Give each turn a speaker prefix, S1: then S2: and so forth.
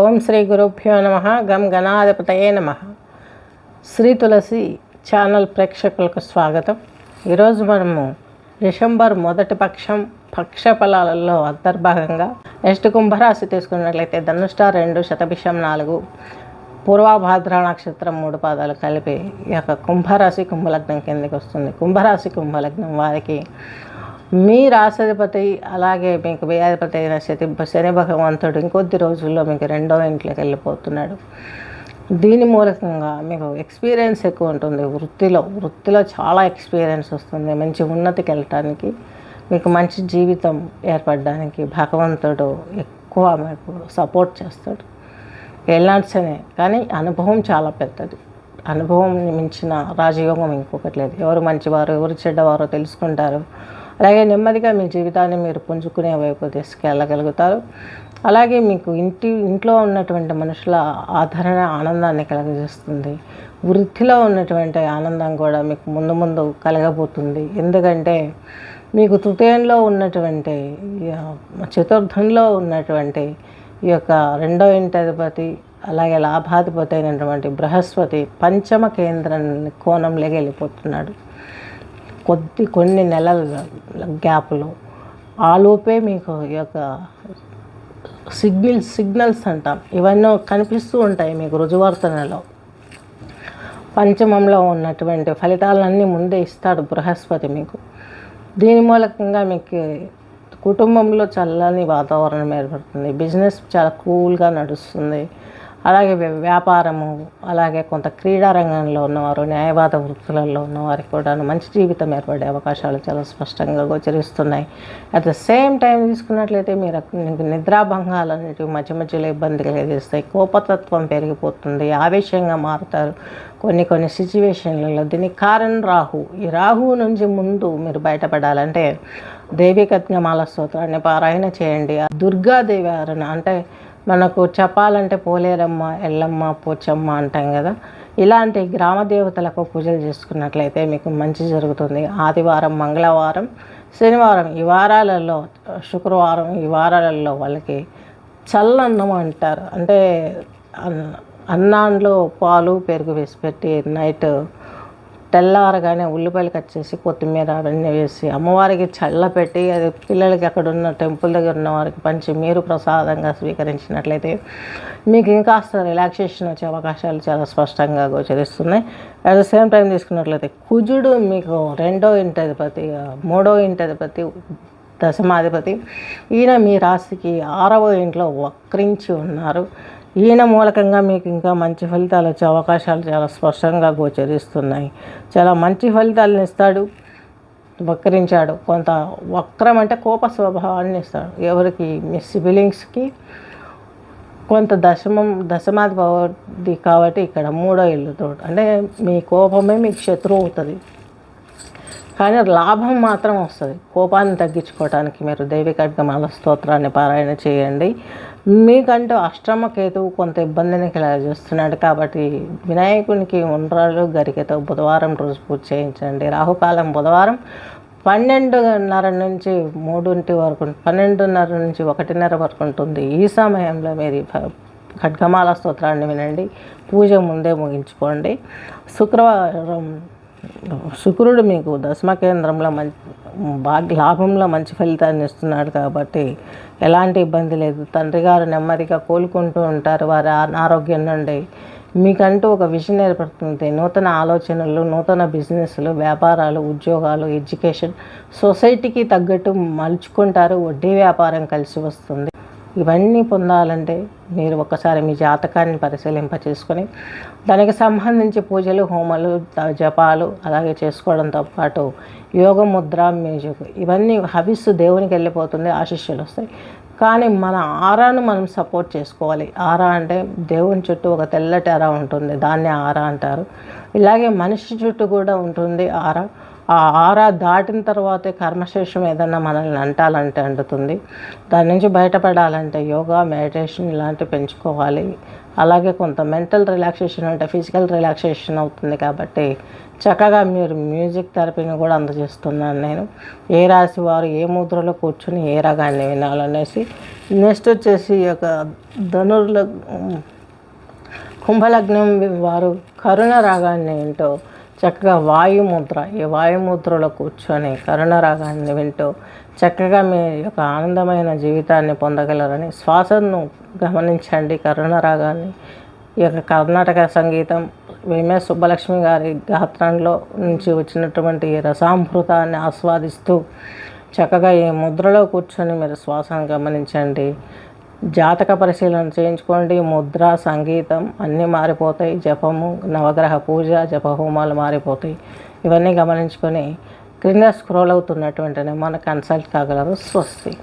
S1: ఓం శ్రీ గురుభ్యో నమ. గం గణాధిపతయే నమ. శ్రీ తులసి ఛానల్ ప్రేక్షకులకు స్వాగతం. ఈరోజు మనము డిసెంబర్ మొదటి పక్షం పక్ష ఫలాలలో అంతర్భాగంగా నెక్స్ట్ కుంభరాశి తీసుకున్నట్లయితే ధనుష్ట రెండు శతభిషం నాలుగు పూర్వభాద్ర నక్షత్రం మూడు పాదాలు కలిపి ఈ యొక్క కుంభరాశి కుంభలగ్నం కిందకి వస్తుంది. కుంభరాశి కుంభలగ్నం వారికి మీ రాశాధిపతి అలాగే మీకు వ్యయాధిపతి అయిన శని శని భగవంతుడు ఇంకొద్ది రోజుల్లో మీకు రెండో ఇంట్లోకి వెళ్ళిపోతున్నాడు. దీని మూలకంగా మీకు ఎక్స్పీరియన్స్ ఎక్కువ ఉంటుంది. వృత్తిలో వృత్తిలో చాలా ఎక్స్పీరియన్స్ వస్తుంది. మంచి ఉన్నతికి వెళ్ళటానికి మీకు మంచి జీవితం ఏర్పడడానికి భగవంతుడు ఎక్కువ మీకు సపోర్ట్ చేస్తాడు. వెళ్ళాల్సనే కానీ అనుభవం చాలా పెద్దది. అనుభవం మించిన రాజయోగం ఇంకొకటి లేదు. ఎవరు మంచివారు ఎవరు చెడ్డవారో తెలుసుకుంటారు. అలాగే నెమ్మదిగా మీ జీవితాన్ని మీరు పుంజుకునే వైపు తీసుకెళ్ళగలుగుతారు అలాగే మీకు ఇంటి ఇంట్లో ఉన్నటువంటి మనుషుల ఆదరణ ఆనందాన్ని కలగజేస్తుంది వృత్తిలో ఉన్నటువంటి ఆనందం కూడా మీకు ముందు ముందు కలగబోతుంది. ఎందుకంటే మీకు తృతీయంలో ఉన్నటువంటి చతుర్థంలో ఉన్నటువంటి ఈ యొక్క రెండో ఇంటి అధిపతి అలాగే లాభాధిపతి అయినటువంటి బృహస్పతి పంచమ కేంద్రం కోణంలోకి వెళ్ళిపోతున్నాడు. కొద్ది కొన్ని నెలల గ్యాప్లో. ఆలోపే మీకు ఈ యొక్క సిగ్నల్స్ సిగ్నల్స్ అంటాం. ఇవన్నీ కనిపిస్తూ ఉంటాయి మీకు రుజువర్తనలో. పంచమంలో ఉన్నటువంటి ఫలితాలన్నీ ముందే ఇస్తాడు బృహస్పతి మీకు. దీని మూలకంగా మీకు కుటుంబంలో చల్లని వాతావరణం ఏర్పడుతుంది. బిజినెస్ చాలా కూల్గా నడుస్తుంది. అలాగే వ్యాపారము అలాగే కొంత క్రీడా రంగంలో ఉన్నవారు న్యాయవాద వృత్తులలో ఉన్నవారికి కూడా మంచి జీవితం ఏర్పడే అవకాశాలు చాలా స్పష్టంగా గోచరిస్తున్నాయి. అట్ ద సేమ్ టైం తీసుకున్నట్లయితే మీరు నిద్రాభంగాలు అనేటివి మధ్య మధ్యలో ఇబ్బంది కలిగిస్తాయి కోపతత్వం పెరిగిపోతుంది ఆవేశంగా మారుతారు. కొన్ని కొన్ని సిచ్యువేషన్లలో దీనికి కారణం రాహు. ఈ రాహు నుంచి ముందు మీరు బయటపడాలంటే దేవి కజ్ఞమాల స్తోత్రాన్ని పారాయణ చేయండి. దుర్గాదేవి ఆరణ అంటే మనకు చెప్పాలంటే పోలేరమ్మ ఎల్లమ్మ పోచమ్మ అంటాం కదా. ఇలాంటి గ్రామ దేవతలకు పూజలు చేసుకున్నట్లయితే మీకు మంచి జరుగుతుంది. ఆదివారం మంగళవారం శనివారం ఈ వారాలలో శుక్రవారం ఈ వారాలలో వాళ్ళకి చల్లన్నం అంటారు. అంటే అన్న- అన్నాంలో పాలు పెరుగు వేసి పెట్టి నైట్ తెల్లారగానే ఉల్లిపాయలు కట్ చేసి కొత్తిమీర అవన్నీ వేసి అమ్మవారికి చల్లపెట్టి అది పిల్లలకి అక్కడ ఉన్న టెంపుల్ దగ్గర ఉన్న వారికి పంచి మీరు ప్రసాదంగా స్వీకరించినట్లయితే మీకు ఇంకాస్త రిలాక్సేషన్ వచ్చే అవకాశాలు చాలా స్పష్టంగా గోచరిస్తున్నాయి. అట్ ద సేమ్ టైం తీసుకున్నట్లయితే కుజుడు మీకు రెండో ఇంటి అధిపతి మూడో ఇంటి అధిపతి దశమాధిపతి. ఈయన మీ రాశికి ఆరవ ఇంట్లో వక్రించి ఉన్నారు. ఈయన మూలకంగా మీకు ఇంకా మంచి ఫలితాలు వచ్చే అవకాశాలు చాలా స్పష్టంగా గోచరిస్తున్నాయి. చాలా మంచి ఫలితాలను ఇస్తాడు వక్రించాడు. కొంత వక్రం అంటే కోప స్వభావాన్ని ఇస్తాడు. ఎవరికి మీ సిబిలింగ్స్కి కొంత దశమం దశమాధిపతి కాబట్టి ఇక్కడ మూడో ఇల్లుతో అంటే మీ కోపమే మీకు శత్రువు అవుతుంది. కానీ లాభం మాత్రం వస్తుంది. కోపాన్ని తగ్గించుకోవడానికి మీరు దైవికడ్గమాల స్తోత్రాన్ని పారాయణ చేయండి. మీకంటూ అష్టమ కేతువు కొంత ఇబ్బందిని కలగజేస్తున్నాడు కాబట్టి వినాయకునికి ఉండ్రాలు గరికతో బుధవారం రోజు పూజ చేయించండి. రాహుకాలం బుధవారం పన్నెండున్నర నుంచి మూడింటి వరకు పన్నెండున్నర నుంచి ఒకటిన్నర వరకు ఉంటుంది. ఈ సమయంలో మీరు ఖడ్గమాల స్తోత్రాన్ని వినండి. పూజ ముందే ముగించుకోండి. శుక్రవారం శుక్రుడు మీకు దశమ కేంద్రంలో మంచి బాగా లాభంలో మంచి ఫలితాన్ని ఇస్తున్నాడు కాబట్టి ఎలాంటి ఇబ్బంది లేదు. తండ్రి గారు నెమ్మదిగా కోలుకుంటూ ఉంటారు. వారి అనారోగ్యం నుండి మీకంటూ ఒక విజన్ ఏర్పడుతుంది. నూతన ఆలోచనలు నూతన బిజినెస్లు వ్యాపారాలు ఉద్యోగాలు ఎడ్యుకేషన్ సొసైటీకి తగ్గట్టు మలుచుకుంటారు. వడ్డీ వ్యాపారం కలిసి వస్తుంది. ఇవన్నీ పొందాలంటే మీరు ఒకసారి మీ జాతకాన్ని పరిశీలింప చేసుకొని దానికి సంబంధించి పూజలు హోమాలు జపాలు అలాగే చేసుకోవడంతో పాటు యోగ ముద్ర మ్యూజిక్ ఇవన్నీ హవిస్సు దేవునికి వెళ్ళిపోతుంది ఆశిష్యులు వస్తాయి. కానీ మన ఆరాను మనం సపోర్ట్ చేసుకోవాలి. ఆరా అంటే దేవుని చుట్టూ ఒక తెల్లటి ఆరా ఉంటుంది దాన్ని ఆరా అంటారు. ఇలాగే మనిషి చుట్టూ కూడా ఉంటుంది ఆరా. ఆ ఆరా దాటిన తర్వాతే కర్మశేషం ఏదన్నా మనల్ని అంటాలంటే అంటుతుంది. దాని నుంచి బయటపడాలంటే యోగా మెడిటేషన్ ఇలాంటివి పెంచుకోవాలి. అలాగే కొంత మెంటల్ రిలాక్సేషన్ అంటే ఫిజికల్ రిలాక్సేషన్ అవుతుంది కాబట్టి చక్కగా మీరు మ్యూజిక్ థెరపీని కూడా అందజేస్తున్నాను నేను. ఏ రాశి వారు ఏ ముద్రలో కూర్చుని ఏ రాగాన్ని వినాలనేసి నెక్స్ట్ వచ్చేసి ఈ యొక్క ధనుర్ల కుంభలగ్నం వారు కరుణ రాగాన్ని వింటూ చక్కగా వాయుముద్ర ఈ వాయుముద్రలో కూర్చొని కరుణ రాగాన్ని వింటూ చక్కగా మీ యొక్క ఆనందమైన జీవితాన్ని పొందగలరని శ్వాసను గమనించండి. కరుణ రాగాన్ని ఈ యొక్క కర్ణాటక సంగీతం వేమే సుబ్బలక్ష్మి గారి గాత్రంలో నుంచి వచ్చినటువంటి రసామృతాన్ని ఆస్వాదిస్తూ చక్కగా ఈ ముద్రలో కూర్చొని మీరు శ్వాసను గమనించండి. జాతక పరిశీలన చేయించుకోండి. ముద్ర సంగీతం అన్నీ మారిపోతాయి. జపము నవగ్రహ పూజ జప హోమాలు మారిపోతాయి. ఇవన్నీ గమనించుకొని క్రింద స్క్రోల్ అవుతున్నటువంటి మన కన్సల్ట్ కాగలరు. స్వస్తి.